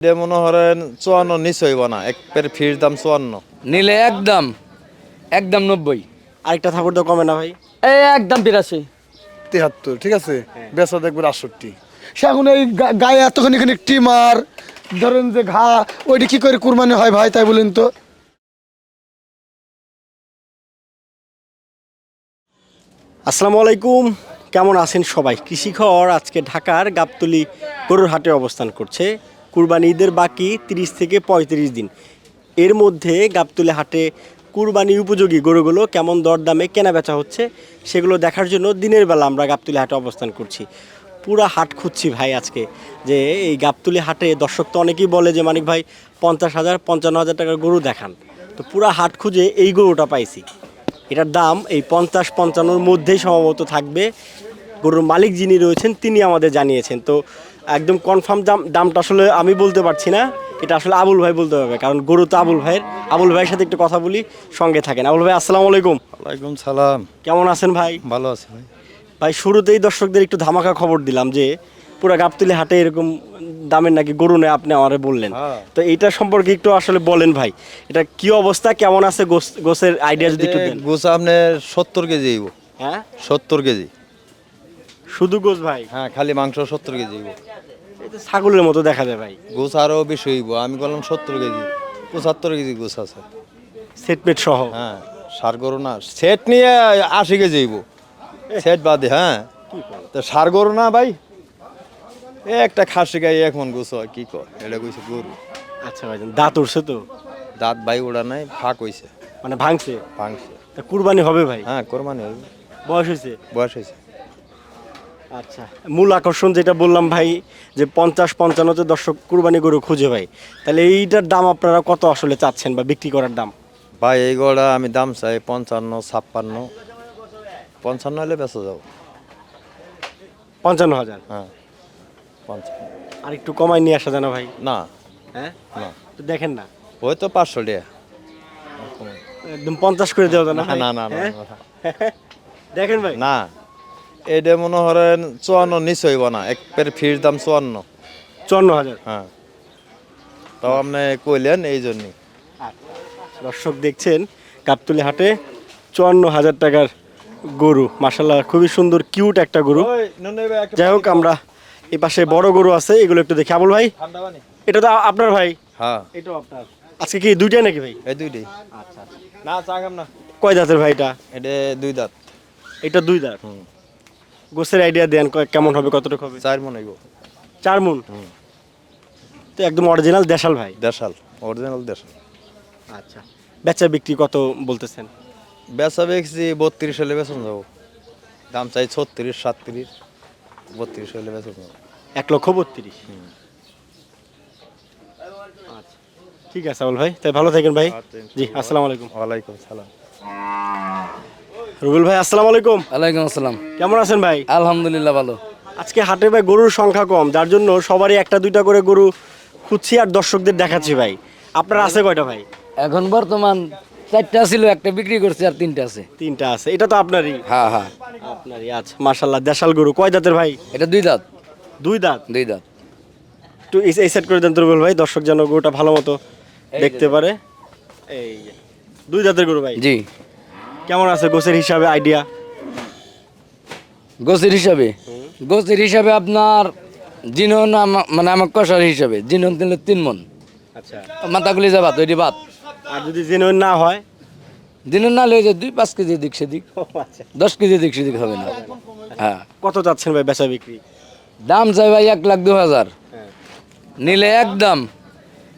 এটা মনে করেন চুয়ান্ন নিচ হইব না এক পের ফির দাম চুয়ান্ন। নিলে একদম একদম নব্বই। আরেকটা থাপড় তো কমে না ভাই। এই একদম বিরাশি। তেহাত্তর ঠিক আছে? বেচা দেখবেন আটষট্টি। সে এখন এই গা- গায়ে এতখানি খানি টিমার ধরেন যে ঘা ওইটা কি করে কুরবানি হয় ভাই তাই বলেন তো? আসসালামু আলাইকুম কেমন আছেন সবাই? কৃষিখর আজকে ঢাকার গাবতলি গরুর হাটে অবস্থান করছে। কুরবানি ঈদের বাকি 30 থেকে পঁয়ত্রিশ দিন। এর মধ্যে গাবতুলে হাটে কুরবানি উপযোগী গরুগুলো কেমন দরদামে কেনা বেচা হচ্ছে সেগুলো দেখার জন্য দিনের বেলা আমরা গাবতলি হাটে অবস্থান করছি। পুরা হাট খুঁজছি ভাই আজকে যে এই গাবতলি হাটে দর্শক তো অনেকেই বলে যে, মানিক ভাই, পঞ্চাশ হাজার, পঞ্চান্ন হাজার টাকার গরু দেখান। তো পুরা হাট খুঁজে এই গরুটা পাইছি। এটার দাম এই পঞ্চাশ, পঞ্চান্নর মধ্যেই সম্ভবত থাকবে। গরুর মালিক যিনি রয়েছেন, তিনি আমাদের জানিয়েছেন। তো একদম কনফার্ম দাম দামটা আসলে আমি বলতে পারছি না। এটা আসলে আবুল ভাই বলতে হবে কারণ গরু তো আবুল ভাইয়ের। আবুল ভাইয়ের সাথে একটু কথা বলি সঙ্গে থাকেন। আবুল ভাই আসসালামু আলাইকুম। ওয়ালাইকুম সালাম। কেমন আছেন ভাই? ভালো আছে ভাই। ভাই শুরুতেই দর্শকদের একটু ধামাকা খবর দিলাম যে পুরো গাবতলি হাটে এরকম দামের নাকি গরু নেই আপনি আমারে বললেন। হ্যাঁ। তো এইটা সম্পর্কে একটু আসলে বলেন ভাই এটা কি অবস্থা কেমন আছে গোস- গোসের আইডিয়া যদি একটু দেন। গোছ আপনার সত্তর কেজি হ্যাঁ? সত্তর কেজি। শুধু গোস ভাই? হ্যাঁ খালি মাংস সত্তর কেজি তো ছাগলের মতো দেখা যায় ভাই। গোছ আরও বেশি হইব। আমি বললাম সত্তর কেজি। পঁচাত্তর কেজি গোছ আছে। সেটমেট সহ? হ্যাঁ সার গরু না। সেট নিয়ে আশি কেজি হইব। সেট বাদে হ্যাঁ। তো সার গরু না ভাই? এ একটা খাসি গাই এক মন গোছ হয় কি কর এটা কইছে গরু। আচ্ছা ভাই দাঁত উঠছে তো? দাঁত ভাই ওড়া নাই ফাঁক হইছে। মানে ভাঙছে? ভাঙছে। তা কুরবানি হবে ভাই? হ্যাঁ কোরবানি হবে। বয়স হয়েছে বয়স হয়েছে আচ্ছা। মূল আকর্ষণ যেটা বললাম ভাই যে পঞ্চাশ পঞ্চান্নতে দর্শক কুরবানি গরু খুঁজে ভাই তাহলে এইটার দাম আপনারা কত আসলে চাচ্ছেন বা বিক্রি করার দাম? ভাই এই গড়া আমি দাম চাই পঞ্চান্ন ছাপ্পান্ন। পঞ্চান্ন হলে বেঁচে যাব। পঞ্চান্ন হাজার? হ্যাঁ পঞ্চান্ন। আর একটু কমাই নিয়ে আসা জানা ভাই? না। হ্যাঁ? না। তো দেখেন না। ওই তো পাঁচশো টাকা। একদম পঞ্চাশ করে দেওয়া না না না, হ্যাঁ? দেখেন ভাই। না। এটা মনে করেন চুয়ান্ন নিচ হইব না এক পের ফির দাম চুয়ান্ন। চুয়ান্ন হাজার? হ্যাঁ। তাও আপনি কইলেন এই জন্যই দর্শক দেখছেন কাপতুলি হাটে চুয়ান্ন হাজার টাকার গরু। মাসাল্লাহ খুবই সুন্দর কিউট একটা গরু। যাই হোক আমরা এই পাশে বড় গরু আছে এগুলো একটু দেখি। আবুল ভাই এটা তো আপনার ভাই? হ্যাঁ। এটাও আপনার। আজকে কি দুইটাই নাকি ভাই? এই দুইটাই। আচ্ছা না চাগাম না। কয় দাঁতের ভাই এটা? এটা দুই দাঁত। এটা দুই দাঁত? হুম। গোসের আইডিয়া দেন কেমন হবে কতটুকু হবে? চার মন হইব। চার মুন? তো একদম অরিজিনাল দেশাল ভাই? দেশাল অরিজিনাল দেশাল। আচ্ছা। বেচা বিক্রি কত বলতেছেন? বেচা বেচছি বত্রিশ হলে বেচন যাব। দাম চাই ছত্রিশ সাতত্রিশ বত্রিশ হলে বেচন যাব। এক লক্ষ বত্রিশ? আচ্ছা। ঠিক আছে আবুল ভাই তাই ভালো থাকেন ভাই। জি আসসালামু আলাইকুম। ওয়ালাইকুম সালাম। রুবেল ভাই আসসালামু আলাইকুম। ওয়ালাইকুম আসসালাম। কেমন আছেন ভাই? আলহামদুলিল্লাহ ভালো। আজকে হাটে ভাই গরুর সংখ্যা কম যার জন্য সবারই একটা দুইটা করে গরু খুঁজছি আর দর্শকদের দেখাচ্ছি ভাই। আপনার আছে কয়টা ভাই? এখন বর্তমান চারটা ছিল একটা বিক্রি করছে আর তিনটা আছে। তিনটা আছে এটা তো আপনারই। হ্যাঁ হ্যাঁ। আপনারই আচ্ছা মাশাল্লাহ দেশাল গরু। কয় দাঁতের ভাই? এটা দুই দাঁত দুই দাঁত দুই দাঁত একটু এই এই সেট করে দেন তো রুবেল ভাই দর্শক যেন গরুটা ভালো মতো দেখতে পারে। এই দুই দাঁতের গরু ভাই? জি। কেমন আছে গোছের হিসাবে আইডিয়া গোসের হিসাবে? গোসের হিসাবে আপনার আমা- মানে আমার কষার হিসাবে। দিলে তিন মন। আচ্ছা। মাথাগুলি যা ভাত ওইটি ভাত আর যদি জেনুইন না হয়? দিনের না লয়ে যে দুই পাঁচ কেজি দিক সেদিক। আচ্ছা। দশ কেজি দিক সেদিক হবে না। হ্যাঁ। কত চাচ্ছেন ভাই বেচা বিক্রি? দাম চাই ভাই এক লাখ দু হাজার। হ্যাঁ। নিলে একদম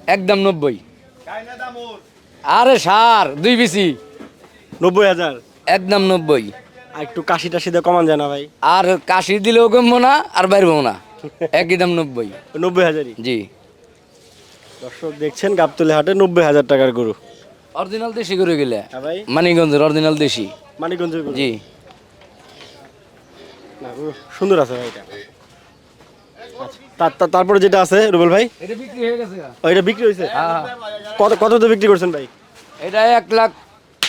একদম নব্বই। আরে সার দুই বিসি। নব্বই হাজার? একদম নব্বই। আর একটু কাশি টাশি দিয়ে কমান যায় না ভাই? আর কাশি দিলেও কমবো না আর বাইরবো না। একই দাম নব্বই। নব্বই হাজারই? জি। দর্শক দেখছেন গাবতলি হাটে নব্বই হাজার টাকার গরু। অরিজিনাল দেশি করে গেলে হ্যাঁ ভাই। মানিকগঞ্জের অরিজিনাল দেশি। মানিকগঞ্জের গরু। জি। না, গরু সুন্দর আছে ভাই এটা। আচ্ছা তার- তার- তারপরে যেটা আছে রুবেল ভাই? এটা বিক্রি হয়ে গেছে ও, এটা বিক্রি হয়েছে? হ্যাঁ। কত কততে বিক্রি করছেন ভাই? এটা এক লাখ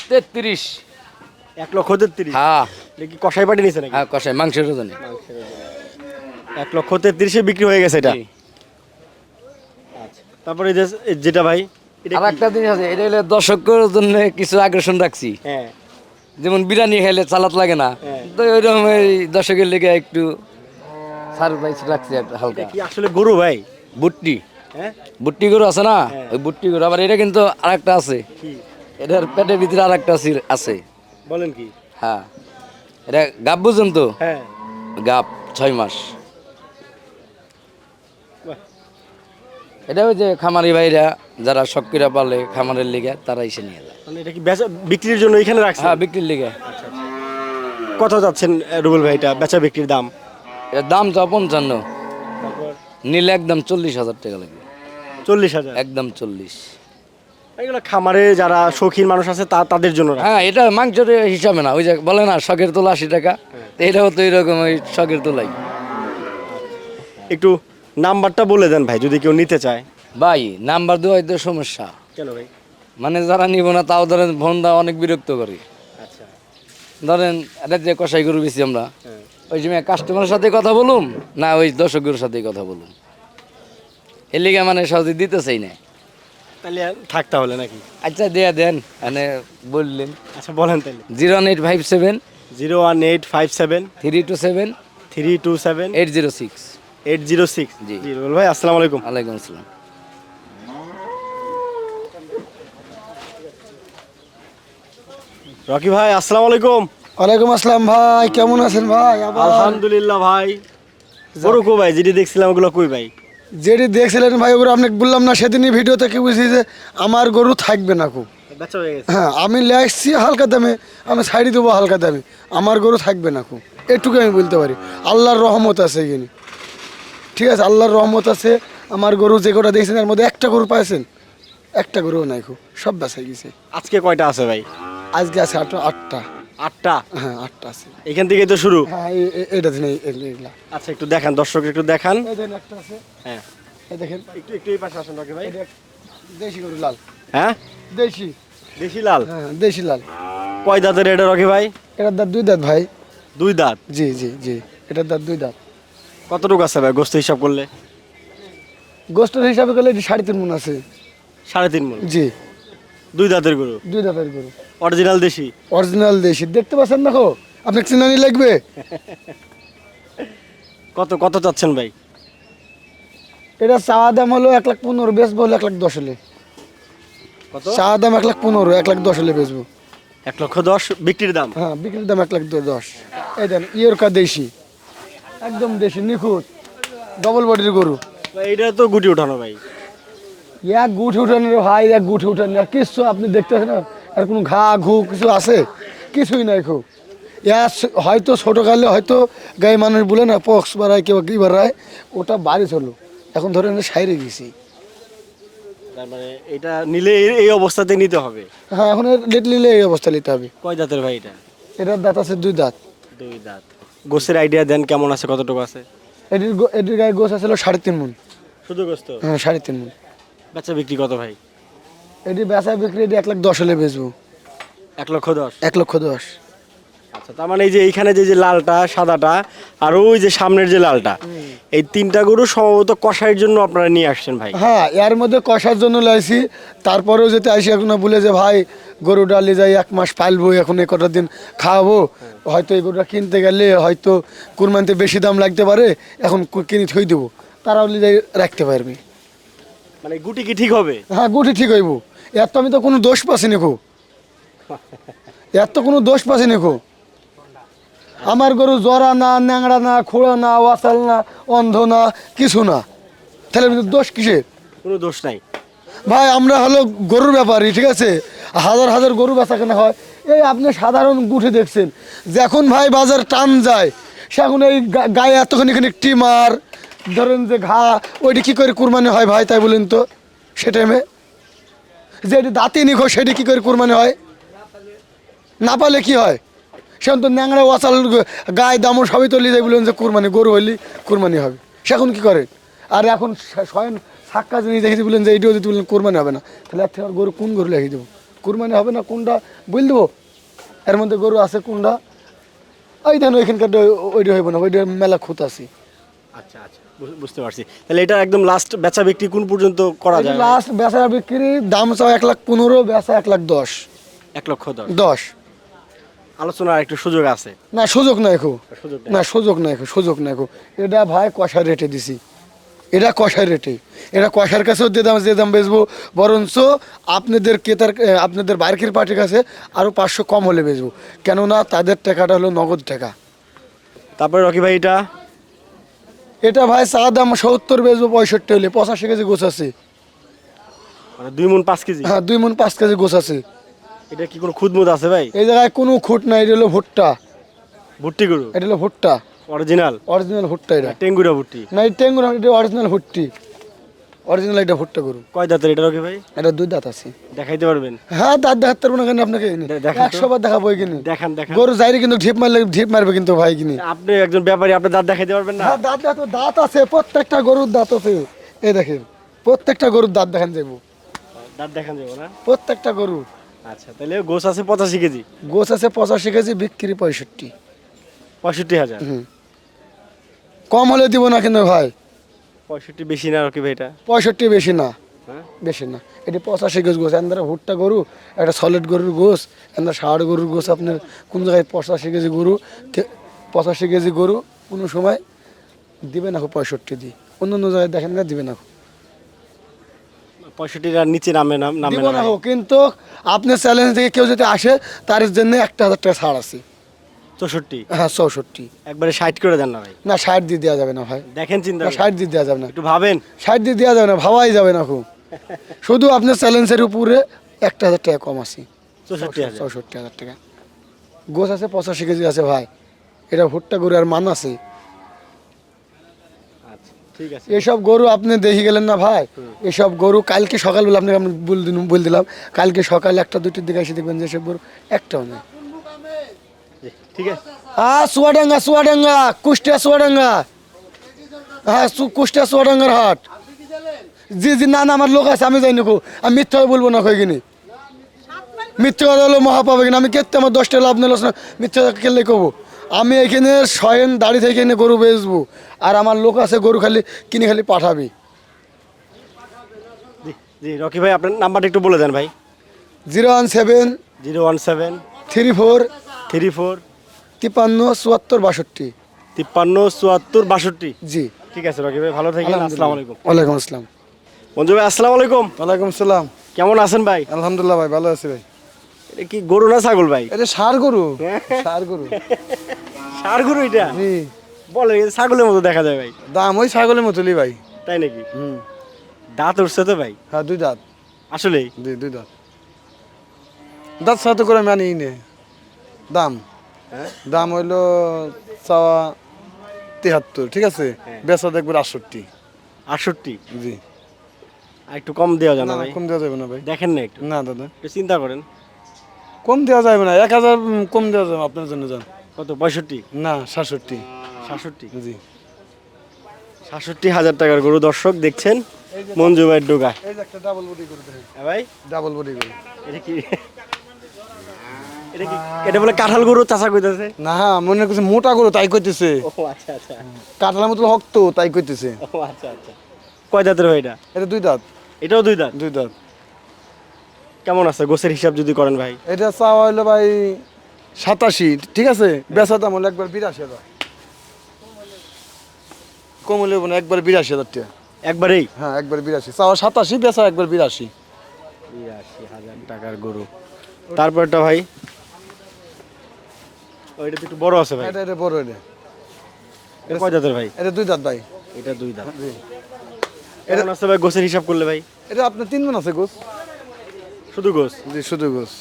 তেত্রিশ। এক লক্ষ তেত্রিশ? হ্যাঁ। কি কষাই পাটি নাকি? হ্যাঁ কষাই মাংসের ওজনে। এক লক্ষ তেত্রিশে বিক্রি হয়ে গেছে এটা? আচ্ছা তারপরে যে যেটা ভাই আর একটা জিনিস আছে এটা হলে দর্শকের জন্য কিছু আকর্ষণ রাখছি। হ্যাঁ। যেমন বিরিয়ানি খেলে চালাত লাগে না হ্যাঁ। তো ওইরকম এই দর্শকের লেগে একটু সারপ্রাইজ রাখছি একটা হালকা। কি আসলে গরু ভাই? বুট্টি। হ্যাঁ? বুট্টি গরু আছে না? হ্যাঁ। ওই বুট্টি গরু। আবার এটা কিন্তু আরেকটা আছে। এটার পেটের ভিতরে আরেকটা আছে- আছে। বলেন কি? হ্যাঁ। এটা গাব বুঝুন তো? হ্যাঁ। গাব ছয় মাস। এটা ওই যে খামারি ভাইরা যারা শক্কিরা পালে খামারের লিগে তারা এসে নিয়ে যায়। মানে এটা কি বেচা বিক্রির জন্য এখানে রাখছে হ্যাঁ বিক্রির লিগে। কত যাচ্ছেন রুবেল ভাই এটা বেচা বিক্রির দাম? এর দাম তো পঞ্চান্ন। নিলে একদম চল্লিশ হাজার টাকা লাগবে। চল্লিশ হাজার। একদম চল্লিশ। এগুলো খামারে যারা শৌখিন মানুষ আছে তা তাদের জন্য হ্যাঁ এটা মাংসের হিসাবে না। ওই যে বলে না শখের তোলা আশি টাকা। এটাও তো এরকম ওই শখের তোলাই। একটু নাম্বারটা বলে দেন ভাই যদি কেউ নিতে চায়। ভাই নাম্বার দেওয়া তো সমস্যা। কেন ভাই? মানে যারা নিব না তাও ধরেন ফোন দেওয়া অনেক বিরক্ত করে। আচ্ছা। ধরেন এটা যে কষাই গরু বেশি আমরা হ্যাঁ। ওই সময় কাস্টমারের সাথে কথা বলুম না ওই দর্শকের সাথে কথা বলুম। এর লিগে মানে সহজে দিতে চাই না। তাহলে থাক তাহলে নাকি? আচ্ছা দেয়া দেন মানে বললেন। আচ্ছা বলেন তাহলে। Zero eight five seven zero one eight five seven three two seven three two seven eight zero six. Eight zero six. জি। রুবেল ভাই আসসালামু আলাইকুম। আলাইকুম আসসালাম। রকি ভাই আসসালামু আলাইকুম। ওয়ালাইকুম আসসালাম ভাই কেমন আছেন ভাই? আলহামদুলিল্লাহ ভাই। গরু কো ভাই? যেটি দেখছিলাম ওগুলো কই ভাই? যেটি দেখছিলেন ভাই ওগুলো আপনাকে বললাম না সেদিনই ভিডিওতে কি বুঝছি যে আমার গরু থাকবে না খুব। হয়ে আমি লে আসছি হালকা দামে আমি সাইডে দেবো হালকা দামে। আমার গরু থাকবে না খুব। এটুকু আমি বলতে পারি। আল্লাহর রহমত আছে এখানে। ঠিক আছে আল্লাহর রহমত আছে। আমার গরু যে কটা দেখছেন এর মধ্যে একটা গরু পাইছেন। একটা গরুও নাই খুব সব বেচাই গেছে। আজকে কয়টা আছে ভাই? আজকে আছে আটটা আটটা আটটা? হ্যাঁ আটটা আছে। এখান থেকে তো শুরু? হ্যাঁ এটা এগুলা আচ্ছা একটু দেখান দর্শক একটু দেখান। এই দেখেন একটা আছে। হ্যাঁ। এই দেখেন। একটু একটু এই পাশে আসেন রকি ভাই। দেশি গরু লাল। হ্যাঁ? দেশি। দেশি লাল? হ্যাঁ দেশি লাল। কয় দাঁতের এটা রকি ভাই? এটার দাঁত দুই দাঁত ভাই। দুই দাঁত? জি জি জি। এটার দাঁত দুই দাঁত। কতটুকু আছে ভাই গোস্ত হিসাব করলে? গোষ্ঠের হিসাবে এটি সাড়ে তিন মন আছে। সাড়ে তিন মন? জি। দুই দাঁতের গরু। দুই দাঁতের গরু। অরিজিনাল দেশি। অরিজিনাল দেশি। দেখতে পাচ্ছেন দেখো আপনাকে চিনানি লাগবে? কত কত চাচ্ছেন ভাই? এটা চাওয়া দাম হলো এক লাখ পনেরো বেচবো হলো এক লাখ দশ হলে। কত? চাওয়া দাম এক লাখ পনেরো এক লাখ দশ হলে বেচবো। এক লক্ষ দশ বিক্রির দাম? হ্যাঁ বিক্রির দাম এক লাখ দশ। এই দেন ইয়রকা দেশি। একদম দেশি নিখুঁত। ডবল বডির গরু। ভাই, এটা তো গুটি উঠানো ভাই। এক গুঠে উঠানো রে ভাই এক গুঠে উঠানো আর কিছু আপনি দেখতেছেন না আর কোনো ঘা ঘু কিছু আছে? কিছুই নাই খুব। ইয়া হয়তো ছোটোকালে হয়তো গায়ে মানুষ বলে না পক্স বাড়ায় কেউ কি বাড়ায় ওটা বাড়ি চলো এখন ধরেন সাইরে গেছি। তার মানে এটা নিলে এই- অবস্থাতে নিতে হবে? হ্যাঁ এখন লেট নিলে এই অবস্থা নিতে হবে। কয় দাঁতের ভাই এটা? এটার দাঁত আছে দুই দাঁত। দুই দাঁত। গোসের আইডিয়া দেন কেমন আছে কতটুকু আছে? এটির এটির গায়ে গোছ আছে সাড়ে তিন মন শুধু গোস্ত হ্যাঁ সাড়ে তিন মন বেচা বিক্রি কত ভাই? এটি বেচা বিক্রি এটি এক লাখ দশ হলে বেচবো। এক লক্ষ দশ? এক লক্ষ দশ। আচ্ছা তার মানে এই যে এইখানে যে যে লালটা সাদাটা আর ওই যে সামনের যে লালটা এই তিনটা গরু সম্ভবত কষাইয়ের জন্য আপনারা নিয়ে আসছেন ভাই? হ্যাঁ এর মধ্যে কষার জন্য লাইছি। তারপরেও যেতে আসি এখন বলে যে ভাই গরু ডালি যাই এক মাস পালবো এখন এ কটা দিন খাওয়াবো। হয়তো এই গরুটা কিনতে গেলে হয়তো কুরবানিতে বেশি দাম লাগতে পারে এখন কিনে থই দেবো। তারাও নিয়ে যাই রাখতে পারবি। মানে গুটি কি ঠিক হবে? হ্যাঁ গুটি ঠিক হইব। এর তো আমি তো কোনো দোষ পাচ্ছি খো এর তো কোনো দোষ পাচ্ছি খো আমার গরু জরা না ন্যাংড়া না খোড়া না ওয়াসাল না অন্ধ না কিছু না। তাহলে দোষ কিসের? কোনো দোষ নাই। ভাই আমরা হলো গরুর ব্যাপারই ঠিক আছে? হাজার হাজার গরু বেচা কেনা হয়। এই আপনি সাধারণ গুঠে দেখছেন। যখন ভাই বাজার টান যায় সেখন এই গায়ে এতখানি খানি টিমার ধরেন যে ঘা, ওইটি কী করে কুরবানি হয় ভাই, তাই বলেন তো, সে টাইমে যে এটি দাঁতি নিখো সেটি কী করে কুরবানি হয়? না পালে কি হয়? সেখন তো ন্যাংরা ওয়াচাল, গায়ে দামও সবই তো লিয়ে যায় বললেন যে কুরবানি, গরু হইলি কুরবানি হবে। সেখন কি করে? আর এখন স- স্বয়ং সাক্কা জিনিস দেখেছি বললেন যে এইটিও যদি বললেন কোরবানি হবে না, তাহলে এর থেকে গরু কোন গরু লিখে দেবো? কুরবানি হবে না কোনটা? বল দেবো? এর মধ্যে গরু আছে কোনটা? ওই দেন ওইখানকার ওইটা হইব না ওইটা মেলা খুঁত আছে। আচ্ছা আচ্ছা। বুঝতে পারছি। তাহলে এটা একদম লাস্ট বেচা বিক্রি কোন পর্যন্ত করা যায়? লাস্ট বেচা বিক্রি দাম চাও এক লাখ পনেরো বেচা এক লাখ দশ। এক লক্ষ দশ? দশ। আলোচনার একটু সুযোগ আছে। না সুযোগ নাই খো। সুযোগ নেই। না সুযোগ নাই খো সুযোগ নাই খো। এটা ভাই কষার রেটে দিছি। এটা কষার রেটে। এটা কষার কাছেও যে দাম যে দাম বেচবো বরঞ্চ আপনাদের ক্রেতার আপনাদের বাইরের পার্টির কাছে আরও পাঁচশো কম হলে বেচবো। কেননা তাদের টাকাটা হলো নগদ টাকা। তারপরে রকি ভাই এটা? এটা ভাই চা দাম সত্তর বেচবো পঁয়ষট্টি হলে পঁচাশি কেজি গোছ আছে। মানে দুই মন পাঁচ কেজি? হ্যাঁ দুই মন পাঁচ কেজি গোছ আছে। এটা কি কোনো খুদমুদ আছে ভাই? এই জায়গায় কোনো খুঁট নাই এটা হলো ভুট্টা। ভুট্টি গরু? এটা হলো ভুট্টা। অরিজিনাল অরিজিনাল ভুট্টা এটা। টেঙ্গুরা ভুট্টি? না টেঙ্গুর এটা অরিজিনাল ভুট্টি। অরিজিনাল এটা ভুট্টা গরু। কয় দাঁতের এটা রকি ভাই? এটা দুই দাঁত আছে। দেখাইতে পারবেন? হ্যাঁ দাঁত দেখাতে পারব না কেন আপনাকে। একশো বার দেখাবো কিনি দেখান দেখান। গরু যাইরে কিন্তু ঢিপ মারলে ঢিপ মারবে কিন্তু ভাই কিনি আপনি একজন ব্যাপারী আপনার দাঁত দেখাইতে পারবেন না? হ্যাঁ দাঁত দাঁত দাঁত আছে প্রত্যেকটা গরুর দাঁত আছে। এই দেখেন প্রত্যেকটা গরুর দাঁত দেখেন যাব দাঁত দেখান যাব না? প্রত্যেকটা গরু। আচ্ছা তাহলে গোস আছে পঁচাশি কেজি? গোছ আছে পঁচাশি কেজি বিক্রি পঁয়ষট্টি। পঁয়ষট্টি হাজার? কম হলে দিব না কিন্তু ভাই। পঁয়ষট্টি বেশি না রকি ভাই এটা পঁয়ষট্টি বেশি না। হ্যাঁ? বেশি না। এটি পঁচাশি গোছ গোছ এন্দারা ভুট্টা গরু একটা সলিড গরুর গোছ এন্দার ষাট গরুর গোছ আপনার কোন জায়গায় পঁচাশি কেজি গরু পঁচাশি কেজি গরু কোনো সময় দিবে না পঁয়ষট্টি দিয়ে। অন্য অন্য জায়গায় দেখেন না দিবে না পঁয়ষট্টির আর নিচে নামে নাম না কিন্তু আপনার চ্যালেঞ্জ থেকে কেউ যদি আসে তার জন্য একটা হাজার টাকা ছাড় আছে। চৌষট্টি? হ্যাঁ চৌষট্টি। একবারে ষাট করে দেন না ভাই। না ষাট দিয়ে দেওয়া যাবে না ভাই। দেখেন চিন্তা ষাট দিয়ে দেওয়া যাবে না। একটু ভাবেন। ষাট দিয়ে দেওয়া যাবে না ভাবাই যাবে না খুব। শুধু আপনার চ্যালেঞ্জের উপরে একটা হাজার টাকা কম আছে। চৌষট্টি হাজার। টাকা। গোছ আছে পঁচাশি কেজি আছে ভাই। এটা ভুট্টা গরু আর মান আছে। আচ্ছা ঠিক এসব গরু আপনি দেখে গেলেন না ভাই। এসব গরু কালকে সকালবেলা আপনাকে আমি বল দিলাম কালকে সকালে একটা দুটির দিকে এসে দেখবেন যে সব গরু একটাও নেই। ঠিক আছে? হ্যাঁ চুয়াডাঙ্গা চুয়াডাঙ্গা কুষ্টিয়া চুয়াডাঙ্গা হ্যাঁ কুষ্টিয়া চুয়াডাঙ্গার হাট। জি জি না না আমার লোক আছে আমি যাই নাকো। আমি মিথ্যা বলব না কই কিনি। মিথ্যা কথা হলো মহা পাবে কিনা? আমি কেতে আমার দশটা লাভ নিল না। মিথ্যা কেলে কবো আমি এখানে শয়ন দাড়ি থেকে এনে গরু বেচবো। আর আমার লোক আছে গরু খালি কিনে খালি পাঠাবি। জি রকি ভাই আপনার নাম্বারটা একটু বলে দেন ভাই। Zero one seven zero one seven three four three four তিপ্পান্ন চুয়াত্তর বাষট্টি। তিপ্পান্ন চুয়াত্তর বাষট্টি। জি। ঠিক আছে রকি ভাই ভালো থাকেন। আসসালামু আলাইকুম। ওয়ালাইকুম আসসালাম। মঞ্জু ভাই আসসালামু আলাইকুম। ওয়ালাইকুম আসসালাম। কেমন আছেন ভাই? আলহামদুলিল্লাহ ভাই ভালো আছি ভাই। এটা কি গরু না ছাগল ভাই? এটা সার গরু। সার গরু। সার গরু এটা? জি। বলে ছাগলের মতো দেখা যায় ভাই। দাম ওই ছাগলের মতোই ভাই। তাই নাকি? হুম। দাঁত উঠছে তো ভাই? হ্যাঁ দুই দাঁত। আসলেই? দুই দুই দাঁত। দাঁত সাথে করে মানি নে দাম। হ্যাঁ দাম হইল চাওয়া তেহাত্তর ঠিক আছে? বেচা দেখবেন আটষট্টি। আটষট্টি? জি। একটু কম দেওয়া যাবে না ভাই। কম দেওয়া যাবে না ভাই। দেখেন না একটু। না দাদা। একটু চিন্তা করেন। কম দেওয়া যাবে না এক হাজার কম দেওয়া যাবে আপনার জন্য যান। কত পঁয়ষট্টি? না সাতষট্টি। সাতষট্টি? জি। সাতষট্টি হাজার টাকার গরু দর্শক দেখছেন মঞ্জু ভাইয়ের ডোকা এই যে একটা ডাবল বডি করে দেন। হ্যাঁ ভাই? ডাবল বডি করে। এটা কি? এটা কি এটা বলে কাঁঠাল গরু চাষা কইতেছে? না মনে করছে মোটা গরু তাই করতেছে ও আচ্ছা আচ্ছা। কাঁঠালের মতো হক্ত তাই করতেছে ও আচ্ছা আচ্ছা। কয় দাঁতের ভাই এটা? এটা দুই দাঁত। এটাও দুই দাঁত? দুই দাঁত। কেমন আছে গোছের হিসাব যদি করেন ভাই? এটা চাওয়া হইল ভাই সাতাশি ঠিক আছে? বেচা দাম হলো একবার বিরাশি হাজার। কম হলে না একবার বিরাশি হাজার টাকা। একবারেই? হ্যাঁ একবার বিরাশি। চাওয়া সাতাশি বেচা একবার বিরাশি। বিরাশি হাজার টাকার গরু। তারপরটা ভাই? ওইটা একটু বড় আছে ভাই। এটা এটা বড় এটা। এটা কয় দাঁতের ভাই? এটা দুই দাঁত ভাই। এটা দুই দাঁত আছে ভাই হিসাব করলে ভাই? এটা আপনার তিন মন আছে গোস শুধু গোছ? জি শুধু গোস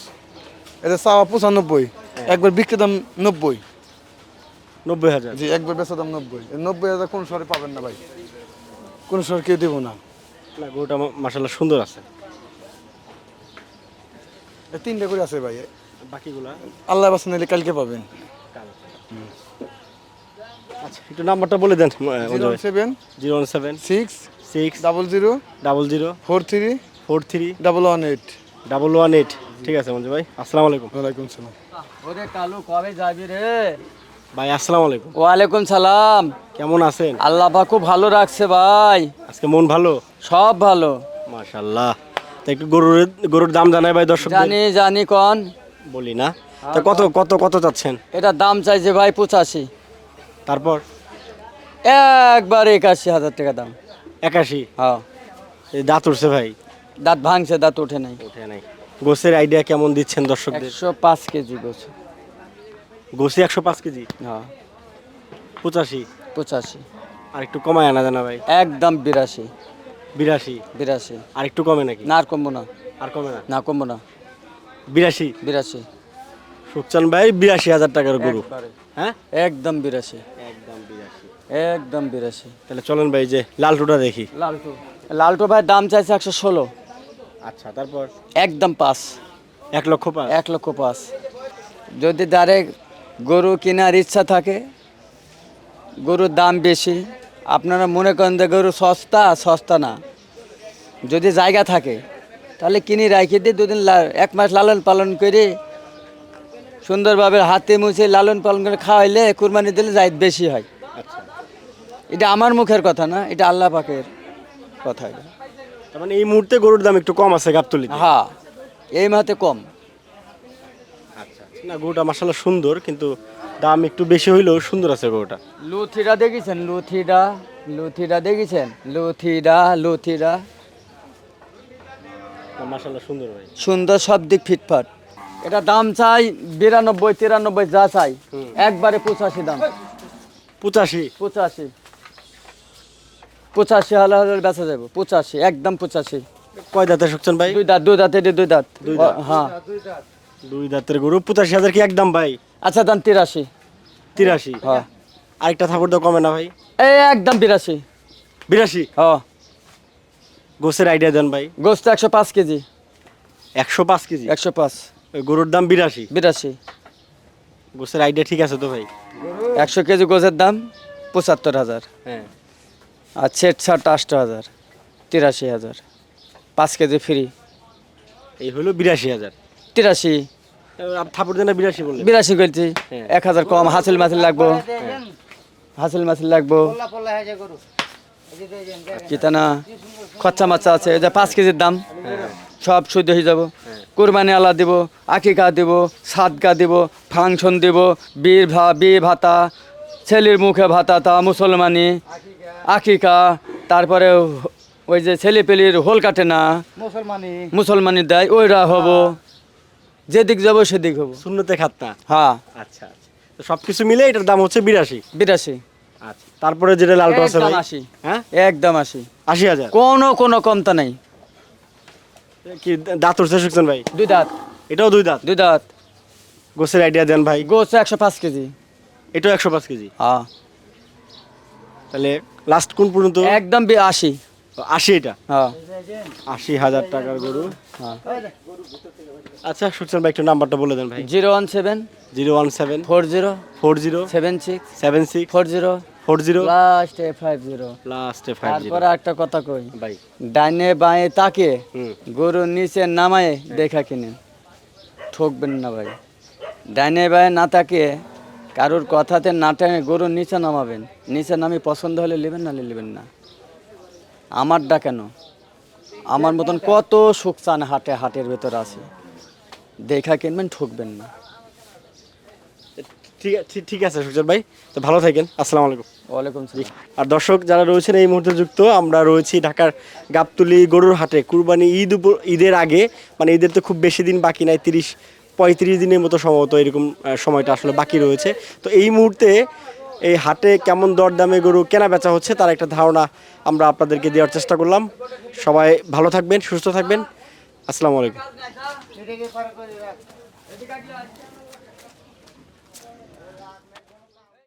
এটা চাওয়া পঁচানব্বই একবার বিক্রি দাম নব্বই। নব্বই হাজার। জি একবার বেচা দাম নব্বই। নব্বই হাজার কোন শহরে পাবেন না ভাই। কোন শহর কেউ দেবো না। না গরুটা মাসাল্লাহ সুন্দর আছে। তিনটে করে আছে ভাই। বাকিগুলা? আল্লাহ বাসা নিলে কালকে পাবেন। আচ্ছা একটু নাম্বারটা বলে দেন zero seven zero one seven six six double zero double zero four three four three double one eight. Double one eight. ঠিক আছে মঞ্জু ভাই আসসালামু আলাইকুম। ওয়ালাইকুম সালাম। ওরে কালু কবে যাবি রে? ভাই আসসালামু আলাইকুম। ওয়ালাইকুম সালাম। কেমন আছেন? আল্লাহ পাক খুব ভালো রাখছে ভাই। আজকে মন ভালো? সব ভালো। মাশাল্লাহ তা একটু গরুর গরুর দাম জানাই ভাই দর্শক জানি জানি কন। বলি না। তা কত কত কত চাচ্ছেন? এটা দাম চাইছে ভাই পঁচাশি। তারপর? একবার একাশি হাজার টাকা দাম। একাশি? হ্যাঁ। দাঁত উঠছে ভাই? দাঁত ভাঙছে দাঁত ওঠে নাই। ওঠে নাই। গোসের আইডিয়া কেমন দিচ্ছেন দর্শকদের? একশো পাঁচ কেজি গোস গোসি একশো পাঁচ কেজি? হ্যাঁ। পঁচাশি? পঁচাশি। আর একটু কমায় আনা জানা ভাই? একদম বিরাশি। বিরাশি? বিরাশি। আর একটু কমে নাকি? না আর কমবো না। আর কমে না? না কমবো না। বিরাশি? বিরাশি। সুখচান ভাই বিরাশি হাজার টাকার গরু। হ্যাঁ? একদম বিরাশি। একদম বিরাশি। একদম বিরাশি। তাহলে চলেন ভাই যে লালটুটা দেখি। লালটু। লালটু ভাই দাম চাইছে একশো ষোলো। আচ্ছা তারপর? একদম পাঁচ। এক লক্ষ পাঁচ? এক লক্ষ পাঁচ। যদি দাঁড়ে গরু কেনার ইচ্ছা থাকে গরুর দাম বেশি আপনারা মনে করেন যে গরু সস্তা সস্তা না। যদি জায়গা থাকে তাহলে কিনে রাখি দিয়ে দুদিন এক মাস লালন পালন করে সুন্দরভাবে হাতে মুছে লালন পালন করে খাওয়াইলে কুরবানি দিলে জায়দ বেশি হয়। আচ্ছা। এটা আমার মুখের কথা না এটা আল্লাহ পাকের কথা এটা। তার মানে এই মুহূর্তে গরুর দাম একটু কম আছে গাবতলিতে? হ্যাঁ এই মাতে কম। আচ্ছা না গরুটা মাসাল্লাহ সুন্দর কিন্তু দাম একটু বেশি হইলেও সুন্দর আছে গরুটা। লুথিরা দেখেছেন লুথিরা লুথিরা দেখেছেন? লুথিরা লুথিরা। মাসাল্লাহ সুন্দর ভাই। সুন্দর সব দিক ফিটফাট। এটা দাম চাই বিরানব্বই তিরানব্বই যা চাই। একবারে পঁচাশি দাম। পঁচাশি? পঁচাশি। পঁচাশি হাজার হাজার বেচা যাব। পঁচাশি একদম পঁচাশি। কয় দাঁতে শুকছেন ভাই? দুই দাঁত দুই দাঁত এটি দুই দাঁত। হ্যাঁ। দুই দাঁতের গরু পঁচাশি হাজার কি একদম ভাই? আচ্ছা দাম তিরাশি। তিরাশি? হ্যাঁ। আরেকটা থাপড় দাও কমে না ভাই। এই একদম বিরাশি বিরাশি? হ্যাঁ। গোসের আইডিয়া দেন ভাই। গোস্ত একশো পাঁচ কেজি। একশো পাঁচ কেজি? একশো পাঁচ। গরুর দাম বিরাশি। বিরাশি। গোসের আইডিয়া ঠিক আছে তো ভাই? একশো কেজি গোছের দাম পঁচাত্তর হাজার। হ্যাঁ। আর ছেট শার্ট আষ্ট হাজার তিরাশি হাজার। পাঁচ কেজি ফ্রি। এই হলো বিরাশি হাজার। তিরাশি। থাপড় দেন বিরাশি বললেন? বিরাশি করছি হ্যাঁ। এক হাজার কম হাসিল মাসিল লাগবো। হাসিল মাসিল লাগবো। কিতা না? খরচা মাচা আছে। এটা পাঁচ কেজির দাম। সব শুদ্ধ হয়ে যাব। কোরবানি আলা দিব আকিকা দিব সাদকা দিব ফাংশন দিব বীর ভা বিয়ে ভাতা ছেলের মুখে ভাতা তা মুসলমানি আকিকা তারপরে ওই যে ছেলে পেলির হোল কাটে না মুসলমানি। মুসলমানি দেয় ওইরা হব। যেদিক যাব সেদিক হব। শূন্যতে খাত না হ্যাঁ। আচ্ছা আচ্ছা। তো সব কিছু মিলে এটার দাম হচ্ছে বিরাশি। বিরাশি। আচ্ছা তারপরে যেটা লালটো আছে একদম ভাই আশি। হ্যাঁ? একদম আশি। আশি হাজার। কোনো কোনো কমতা নাই। কি দাঁত উঠছে শুকছেন ভাই? দুই দাঁত। এটাও দুই দাঁত? দুই দাঁত। গোসের আইডিয়া দেন ভাই। গোছ একশো পাঁচ কেজি। এটাও একশো পাঁচ কেজি? হ্যাঁ। তাহলে লাস্ট কোন পর্যন্ত? একদম আশি। আশি এটা? হ্যাঁ। আশি হাজার টাকার গরু। হ্যাঁ। আচ্ছা শুকছেন ভাই একটু নাম্বারটা বলে দেন ভাই। Zero one seven zero one seven four zero four zero seven six seven six four zero four zero? Last five zero লাস্টে ফাইভ তারপরে একটা কথা কই? ভাই। ডাইনে বাঁয়ে তাকে গরু নিচে নামায়ে দেখা কিনে। ঠকবেন না ভাই। ডাইনে বাঁয়ে না তাকে কারোর কথাতে না টেনে গরু নিচে নামাবেন। নিচে নামি পছন্দ হলে নেবেন না নেবেন না। আমারটা কেন? আমার মতন কত সুখচান হাটে হাটের ভেতর আছে। দেখা কিনবেন ঠকবেন না। ঠিক আছে ঠিক আছে সুজন ভাই। তো ভালো থাকেন। আসসালামু আলাইকুম। আর দর্শক যারা রয়েছেন এই মুহূর্তে যুক্ত, আমরা রয়েছি ঢাকার গাবতুলি গরুর হাটে। কুরবানি ঈদ উপ- ঈদের আগে মানে ঈদের তো খুব বেশি দিন বাকি নাই, তিরিশ, পঁয়ত্রিশ দিনের মতো সম্ভবত এরকম সময়টা আসলে বাকি রয়েছে। তো এই মুহূর্তে এই হাটে কেমন দরদামে গরু কেনা বেচা হচ্ছে তার একটা ধারণা আমরা আপনাদেরকে দেওয়ার চেষ্টা করলাম। সবাই ভালো থাকবেন, সুস্থ থাকবেন। আসসালামু আলাইকুম।